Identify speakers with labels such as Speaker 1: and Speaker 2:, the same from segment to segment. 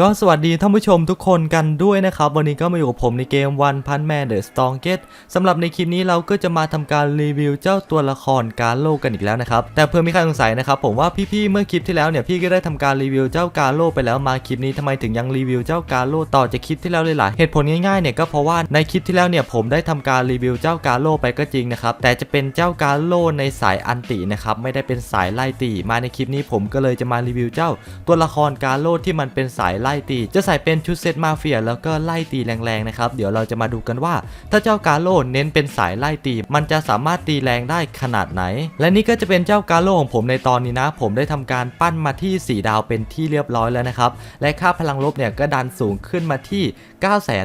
Speaker 1: ก็สวัสดีท่านผู้ชมทุกคนกันด้วยนะครับ วันนี้ก็มาอยู่กับผมในเกม One Punch Man The Strongest สำหรับในคลิปนี้เราก็จะมาทำการรีวิวเจ้าตัวละครการโลกันอีกแล้วนะครับ แต่เพื่อมีใครสงสัยนะครับผมว่าพี่ๆเมื่อคลิปที่แล้วเนี่ยพี่ก็ได้ทำการรีวิวเจ้าการโลไปแล้วมาคลิปนี้ทำไมถึงยังรีวิวเจ้าการโลต่อจากคลิปที่แล้วเลยล่ะเหตุผลง่ายๆเนี่ยก็เพราะว่าในคลิปที่แล้วเนี่ยผมได้ทำการรีวิวเจ้าการโลไปก็จริงนะครับแต่จะเป็นเจ้าการโลในสายอันตินะครับไม่ได้เป็นสายไล่ตีมาในคลิปนี้ผมก็เลยจะมารีวิวเจ้าตัวละครการโลที่มันเป็นสายไล่ตี จะใส่เป็นชุดเซตมาเฟียแล้วก็ไล่ตีแรงๆนะครับ เดี๋ยวเราจะมาดูกันว่า ถ้าเจ้ากาโลเน้นเป็นสายไล่ตี มันจะสามารถตีแรงได้ขนาดไหน และนี่ก็จะเป็นเจ้ากาโลของผมในตอนนี้นะ ผมได้ทำการปั้นมาที่ 4 ดาวเป็นที่เรียบร้อยแล้วนะครับ และค่าพลังลบเนี่ยก็ดันสูงขึ้นมาที่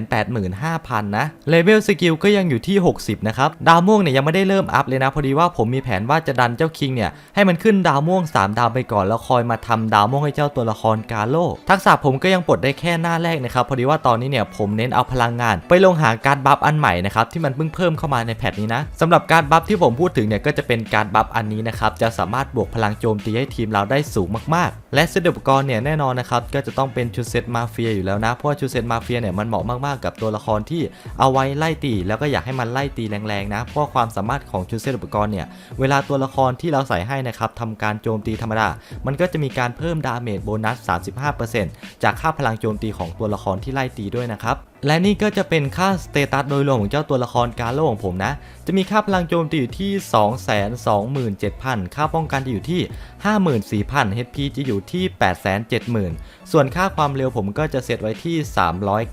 Speaker 1: 985,000 นะ เลเวลสกิลก็ยังอยู่ที่ 60 นะครับ ดาวม่วงเนี่ยยังไม่ได้เริ่มอัพเลยนะ พอดีว่าผมมีแผนว่าจะดันเจ้าคิงเนี่ยให้มันขึ้นดาวม่วง 3 ดาวไปก่อนแล้วคอยมาทำดาวม่วงให้เจ้าตัวละครกาโลทักษะผมก็ยังปลดได้แค่หน้าแรกนะครับพอดีว่าตอนนี้เนี่ยผมเน้นเอาพลังงาน ไปลงหาการบัฟอันใหม่นะครับที่มันเพิ่งเพิ่มเข้ามาในแพทนี้นะสำหรับการบัฟที่ผมพูดถึงเนี่ยก็จะเป็นการบัฟอันนี้นะครับจะสามารถบวกพลังโจมตีให้ทีมเราได้สูงมากๆ และเซตอุปกรณ์เนี่ยแน่นอนนะครับก็จะต้องเป็นชุดเซตมาเฟียอยู่แล้วนะเพราะว่าชุดเซตมาเฟียเนี่ยมันเหมาะมากๆ กับตัวละครที่เอาไว้ไล่ตี แล้วก็อยากให้มันไล่ตีแรงๆนะเพราะความสามารถของชุดเซตอุปกรณ์เนี่ยเวลาตัวละครที่เราใส่ให้นะครับทำการโจมตีธรรมดา มันก็จะมีการเพิ่มดาเมจโบนัส 35%จากค่าพลังโจมตีของตัวละครที่ไล่ตีด้วยนะครับ และนี่ก็จะเป็นค่าสเตตัสโดยรวมของเจ้าตัวละครการโลของผมนะ จะมีค่าพลังโจมตีอยู่ที่ 227,000 ค่าป้องกันจะอยู่ที่ 54,000 HP จะอยู่ที่ 870,000 ส่วนค่าความเร็วผมก็จะเซตไว้ที่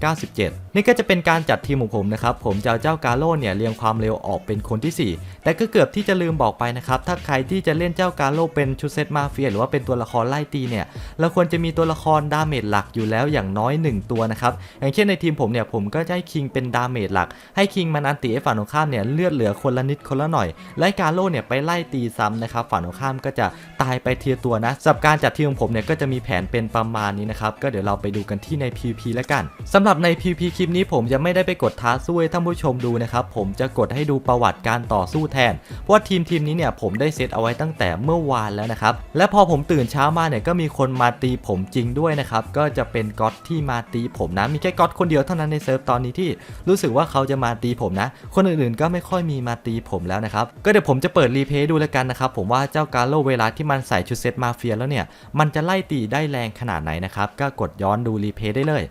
Speaker 1: 397 นี่ก็จะเป็นการจัดทีมของผมนะครับ ผมจะเอาเจ้ากาโลเนี่ยเรียงความเร็วออกเป็นคนที่ 4 แต่ก็เกือบที่จะลืมบอกไปนะครับ ถ้าใครที่จะเล่นเจ้ากาโลเป็นชุดเซตมาเฟียหรือว่าเป็นตัวละครไล่ตีเนี่ย เราควรจะมีตัวละครดาเมจหลักอยู่แล้วอย่างน้อย 1 ตัวนะครับ อย่างเช่นในทีมผมเนี่ยผมก็จะให้คิงเป็นดาเมจหลัก ให้คิงมันอันติให้ฝั่งตรงข้ามเนี่ยเลือดเหลือคนละนิดคนละหน่อย และกาโลเนี่ยไปไล่ตีซ้ำนะครับฝั่งตรงข้ามก็จะตายไปเทียตัวนะสำหรับการจัดทีมของผมเนี่ยก็จะมีแผนเป็นประมาณนี้นะครับก็เดี๋ยวเราไปดูกันที่ใน PVP แล้วกันสำหรับใน PVP คลิปนี้ผมจะไม่ได้ไปกดท้าสู้ให้ท่านผู้ชมดูนะครับผมจะกดให้ดูประวัติการต่อสู้แทน เพราะทีมทีมนี้เนี่ยผมได้เซตเอาไว้ตั้งแต่เมื่อวานแล้วนะครับและพอผมตื่นเช้ามาเนี่ยก็มีคนมาตีผมจริงด้วยนะครับก็จะเป็นก๊อตที่มาตีผมนะมีแค่ก๊อตคนเดียวเท่านั้นในเซิร์ฟตอนนี้ที่รู้สึกว่าเขาจะมาตีผมนะ คนอื่นๆก็ไม่ค่อยมีมาตีผมแล้วนะครับ ก็เดี๋ยวผมจะเปิดรีเพย์ดูแล้วกันนะครับ ผมว่าเจ้ากาโลเวลาที่มันใส่ชุดเซตมาเฟียแล้วเนี่ย มันจะไล่ตีได้แรงขนาดไหนนะครับ ก็กดย้อนดูรีเพย์ได้เลย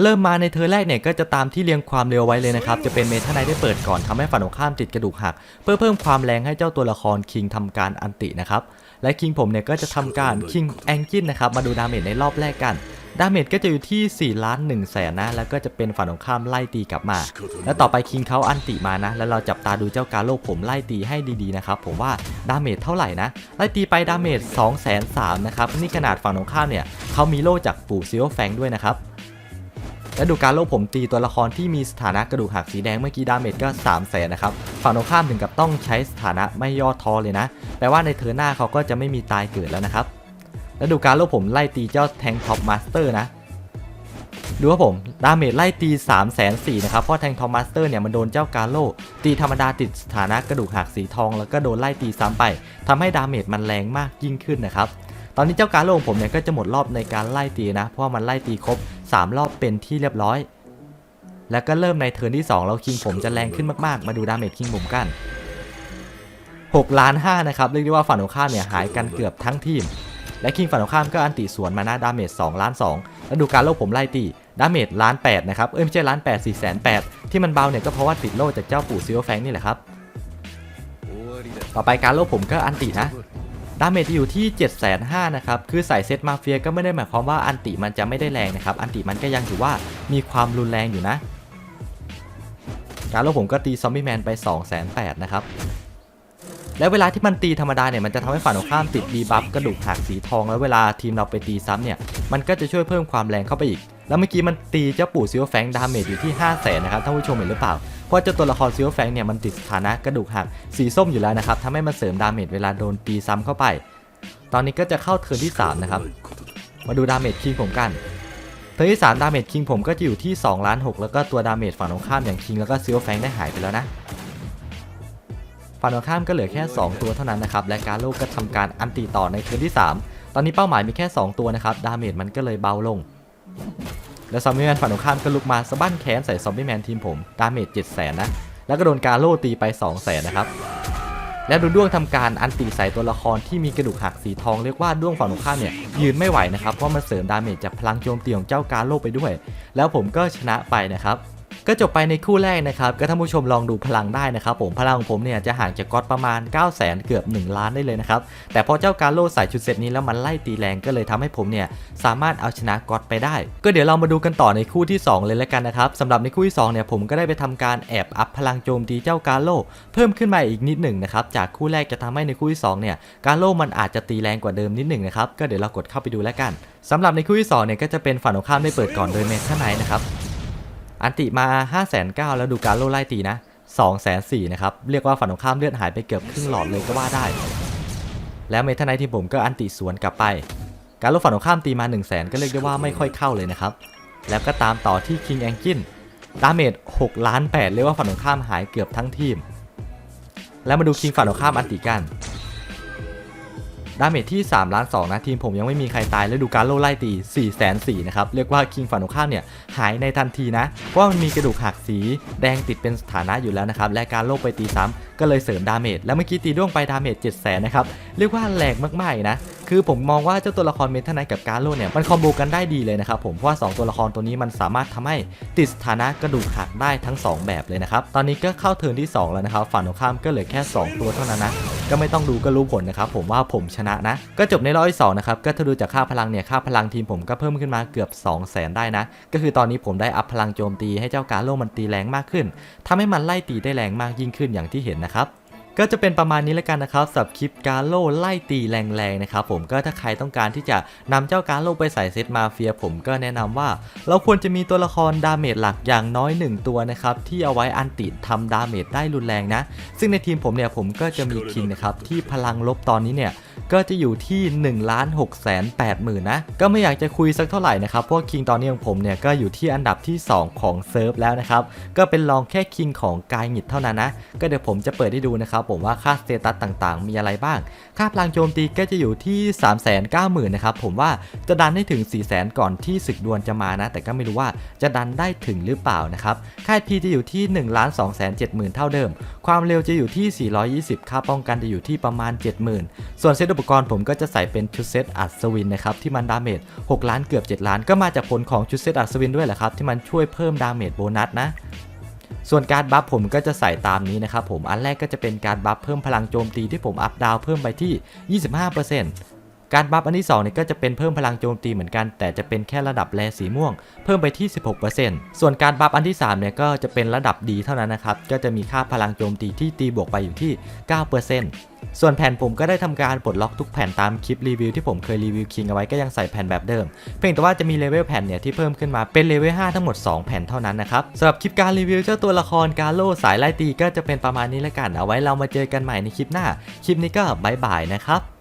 Speaker 1: เริ่มมาในเธอแรกเนี่ยก็จะตามที่เรียงความเร็วไว้เลยนะครับ จะเป็นเมทัลไนได้เปิดก่อนทำให้ฝั่งตรงข้ามติดกระดูกหัก เพื่อเพิ่มความแรงให้เจ้าตัวละครคิงทำการอันตินะครับ และคิงผมเนี่ยก็จะทำการคิงแองกินนะครับ มาดูดาเมจในรอบแรกกัน ดาเมจก็จะอยู่ที่4ล้าน1แสนนะ แล้วก็จะเป็นฝั่งตรงข้ามไล่ตีกลับมา แล้วต่อไปคิงเขาอันติมานะ แล้วเราจับตาดูเจ้ากาโลผมไล่ตีให้ดีๆนะครับ ผมว่าดาเมจเท่าไหร่นะ ไล่ตีไปดาเมจ2 0 0 0 0 0นะครับ นี่ขนาดฝั่งตรงข้ามเนี่ยเขามีโล่จากปู่ซิโอแฟงด้วยนะครับ และดูการโลกผมตีตัวละครที่มีสถานะกระดูกหักสีแดงเมื่อกี้ดาเมจก็3 0 0แสนนะครับ ฝั่งตรงข้ามถึงกับต้องใช้สถานะไม่ย่อท้อเลยนะ แปลว่าในเทอร์นหน้าเขาก็จะไม่มีตายเกิดแล้วนะครับแล้วดูการโลกผมไล่ตีเจ้าแทงท็อปมาสเตอร์นะดูว่าผมดาเมจไล่ตี3 0 0 0 0 0นะครับเพราะแทงทอมมาสเตอร์เนี่ยมันโดนเจ้ากาโลตีธรรมดาติดสถานะกระดูกหักสีทอง แล้วก็โดนไล่ตีซ้ำไปทำให้ดาเมจมันแรงมากยิ่งขึ้นนะครับตอนนี้เจ้ากาโลของผมเนี่ยก็จะหมดรอบในการไล่ตีนะ เพราะว่ามันไล่ตีครบ 3 รอบเป็นที่เรียบร้อย แล้วก็เริ่มในเทิร์นที่2แล้วคิงผมจะแรงขึ้นมากๆ มาดูดาเมจคิงผมกัน6ล้าน5นะครับ เรียกได้ว่าฝั่งตรงข้ามเนี่ยหายกันเกือบทั้งทีม และคิงฝั่งตรงข้ามก็อันติสวนมานะดาเมจ2ล้าน2แล้วดูการโลกผมไล่ตีดาเมจล้าน8นะครับ เอ้ยไม่ใช่ล้าน8 4แสน8ที่มันเบาเนี่ยก็เพราะว่าติดโล่จากเจ้าปู่ซิลแฟงนี่แหละครับ ต่อไปการโลกผมก็อันตินะ ดาเมจจะอยู่ที่ 7 5 0 0 0นะครับ คือใส่เซตมาเฟียก็ไม่ได้หมายความว่าอันติมันจะไม่ได้แรงนะครับ อันติมันก็ยังถือว่ามีความรุนแรงอยู่นะ การโลกผมก็ตีซอมบี้แมนไป 2 8 0 0 0นะครับ แล้วเวลาที่มันตีธรรมดาเนี่ย มันจะทำให้ฝั่งตรงข้ามติดดีบัฟกระดูกหักสีทอง แล้วเวลาทีมเราไปตีซ้ำเนี่ย มันก็จะช่วยเพิ่มความแรงเข้าไปอีก แล้วเมื่อกี้มันตีเจ้าปู่ซิลแฟงดาเมจอยู่ที่ 5 0 0 0 0นนะครับ ท่านผู้ชมเห็นหรือเปล่า ราะเจ้าตัวละครซิลแฟงเนี่ยมันติดสถานะกระดูกหักสีส้มอยู่แล้วนะครับทำให้มันเสริมดาเมจเวลาโดนตีซ้ำเข้าไป ตอนนี้ก็จะเข้าเทิร์นที่ 3 นะครับ มาดูดาเมจคิงผมกันเทิร์นที่ 3 ดาเมจคิงผมก็จะอยู่ที่2ล้าน6แล้วก็ตัวดาเมจฝั่งตรงข้ามอย่างคิงแล้วก็ซิลแฟงได้หายไปแล้วนะฝั่งตรงข้ามก็เหลือแค่ 2 ตัวเท่านั้นนะครับและการโลกก็ทำการอันตีต่อในเทิร์นที่ 3 ตอนนี้เป้าหมายมีแค่ 2 ตัวนะครับดาเมจมันก็เลยเบาลง แล้วซอมบี้แมนฝั่งตรงข้ามก็ลุกมาสะบั้นแขนใส่ซอมบี้แมนทีมผมดาเมจ7 0 0 0 0นะ แล้วก็โดนกาโล่ตีไป2 0 0 0 0 0นะครับ แล้วดูด้วงทำการอันตีใส่ตัวละครที่มีกระดูกหักสีทองเรียกว่าด้วงฝั่งตรงข้ามเนี่ยยืนไม่ไหวนะครับเพราะมันเสริมดาเมจจากพลังโจมตีของเจ้ากาโล่ไปด้วย แล้วผมก็ชนะไปนะครับ ก็จบไปในคู่แรกนะครับก็ท่านผู้ชมลองดูพลังได้นะครับผมพลังของผมเนี่ยจะห่างจากก๊อตประมาณ 9 0 0 0 0 0เกือบ 1 ล้านได้เลยนะครับแต่พอเจ้าการโล่ใส่ชุดเซตนี้แล้วมันไล่ตีแรงก็เลยทำให้ผมเนี่ยสามารถเอาชนะก๊อตไปได้ ก็เดี๋ยวเรามาดูกันต่อในคู่ที่ 2 เลยแล้วกันนะครับสำหรับในคู่ที่2เนี่ยผมก็ได้ไปทำการแอบอัพพลังโจมตีเจ้าการโล่เพิ่มขึ้นมาอีกนิดหนึ่งนะครับจากคู่แรกจะทำให้ในคู่ที่สองเนี่ยการโล่มันอาจจะตีแรงกว่าเดิมนิดหนึ่งนะครับก็เดี๋ยวเรากดเข้าไปดูแล้วกันสำหรับในคู่ที่สองเนี่ยก็จะเป็นฝั่งตรงข้ามได้เปิดก่อนโดยเมทไนนะครับ อันติมา5 9 0 0 0แล้วดูการโล่ไล่ตีนะ2 4 0 0 0นะครับ เรียกว่าฝั่งตรงข้ามเลือดหายไปเกือบครึ่งหลอดเลยก็ว่าได้ แล้วเมทนไนที่ผมก็อันติสวนกลับไป การโล่ฝั่งตรงข้ามตีมา1 0 0 0 0แก็เรียกได้ว่าไม่ค่อยเข้าเลยนะครับ แล้วก็ตามต่อที่ King a n g i n ดาเมจ6ล้าน8เรียกว่าฝั่งตรงข้ามหายเกือบทั้งทีม แล้วมาดู King ฝั่งตรงข้ามอันติกัน ดาเมจที่3ล้าน2นะทีมผมยังไม่มีใครตายและดูการโล่ไล่ตี4 4 0 0 0นะครับเรียกว่าคิงฝันของข้าเนี่ยหายในทันทีนะ เพราะมันมีกระดูกหักสีแดงติดเป็นสถานะอยู่แล้วนะครับและการโล่ไปตีซ้ำก็เลยเสริมดาเมจแล้วเมื่อกี้ตีด้วงไปดาเมจ7 0 0 0 0นะครับเรียกว่าแหลกมากๆนะ คือผมมองว่าเจ้าตัวละครเมทันไนกับการโล่เนี่ยมันคอมโบกันได้ดีเลยนะครับผมเพราะว่า 2 ตัวละครตัวนี้มันสามารถทำให้ติดสถานะกระดูกหักได้ทั้ง 2 แบบเลยนะครับตอนนี้ก็เข้าเทิร์นที่ 2 แล้วนะครับฝั่งตรงข้ามก็เหลือแค่ 2 ตัวเท่านั้นนะก็ไม่ต้องดูก็รู้ผลนะครับผมว่าผมชนะนะ ก็จบในรอบที่สองนะครับก็ถ้าดูจากค่าพลังเนี่ยค่าพลังทีมผมก็เพิ่มขึ้นมาเกือบ 2 0 0แสนได้นะ ก็คือตอนนี้ผมได้อัพพลังโจมตีให้เจ้าการโลมันตีแรงมากขึ้นทำให้มันไล่ตีได้แรงมากยิ่งขึ้นอย่างที่เห็นนะครับ ก็จะเป็นประมาณนี้แล้วกันนะครับสับคลิปการโล่ไล่ตีแรงๆนะครับผมก็ถ้าใครต้องการที่จะนำเจ้าการโล่ไปใส่เซตมาเฟีย ผมก็แนะนำว่า เราควรจะมีตัวละครดาเมจหลักอย่างน้อย 1 ตัวนะครับที่เอาไว้อันติทำดาเมจได้รุนแรงนะ ซึ่งในทีมผมเนี่ยผมก็จะมีคิงนะครับที่พลังลบตอนนี้เนี่ยก็จะอยู่ที่1นึ่งล้านหกแสนแปดหมื่นนะ ก็ไม่อยากจะคุยสักเท่าไหร่นะครับ เพราะคิงตอนนี้ของผมเนี่ยก็อยู่ที่อันดับที่ 2 ของเซิร์ฟแล้วนะครับ ก็เป็นรองแค่คิงของกายหงิดเท่านั้นนะ ก็เดี๋ยวผมจะเปิดให้ดูนะครับ ผมว่าค่าสเตตัสต่างๆ มีอะไรบ้าง ค่าพลังโจมตีก็จะอยู่ที่ 3 9 0 0 0 0นะครับ ผมว่าจะดันให้ถึง 4 0 0 0 0 0 ก่อนที่ศึกดวลจะมานะ แต่ก็ไม่รู้ว่าจะดันได้ถึงหรือเปล่านะครับ ค่าพีจะอยู่ที่1 2 7 0 0 0 0เท่าเดิม ความเร็วจะอยู่ที่ 420 ค่าป้องกันจะอยู่ที่ประมาณ 70,000 ส่วนเซตอุปกรณ์ผมก็จะใส่เป็นชุดเซตอัศวินนะครับที่มันดาเมจ6ล้านเกือบ 7 ล้าน ก็มาจากผลของชุดเซตอัศวินด้วยแหละครับที่มันช่วยเพิ่มดาเมจโบนัสนะส่วนการบัฟผมก็จะใส่ตามนี้นะครับผมอันแรกก็จะเป็นการบัฟเพิ่มพลังโจมตีที่ผมอัพดาวเพิ่มไปที่ 25%การบัฟอันที่2เนี่ยก็จะเป็นเพิ่มพลังโจมตีเหมือนกัน แต่จะเป็นแค่ระดับแรสีม่วง เพิ่มไปที่ 16%ส่วนการบัฟอันที่3เนี่ยก็จะเป็นระดับดีเท่านั้นนะครับก็จะมีค่าพลังโจมตีที่ตีบวกไปอยู่ที่ 9% ส่วนแผ่นผมก็ได้ทำการปลดล็อกทุกแผ่นตามคลิปรีวิวที่ผมเคยรีวิวคิงเอาไว้ก็ยังใส่แผ่นแบบเดิม เพียงแต่ว่าจะมีเลเวลแผ่นเนี่ยที่เพิ่มขึ้นมาเป็นเลเวล5ทั้งหมด 2 แผ่นเท่านั้นนะครับสำหรับคลิปการรีวิวเจ้าตัวละครกาโลสายไล่ตีก็จะเป็นประมาณนี้แล้วกันเอาไว้เรามาเจอกันใหม่ในคลิปหน้าคลิปนี้ก็บายบายนะครับ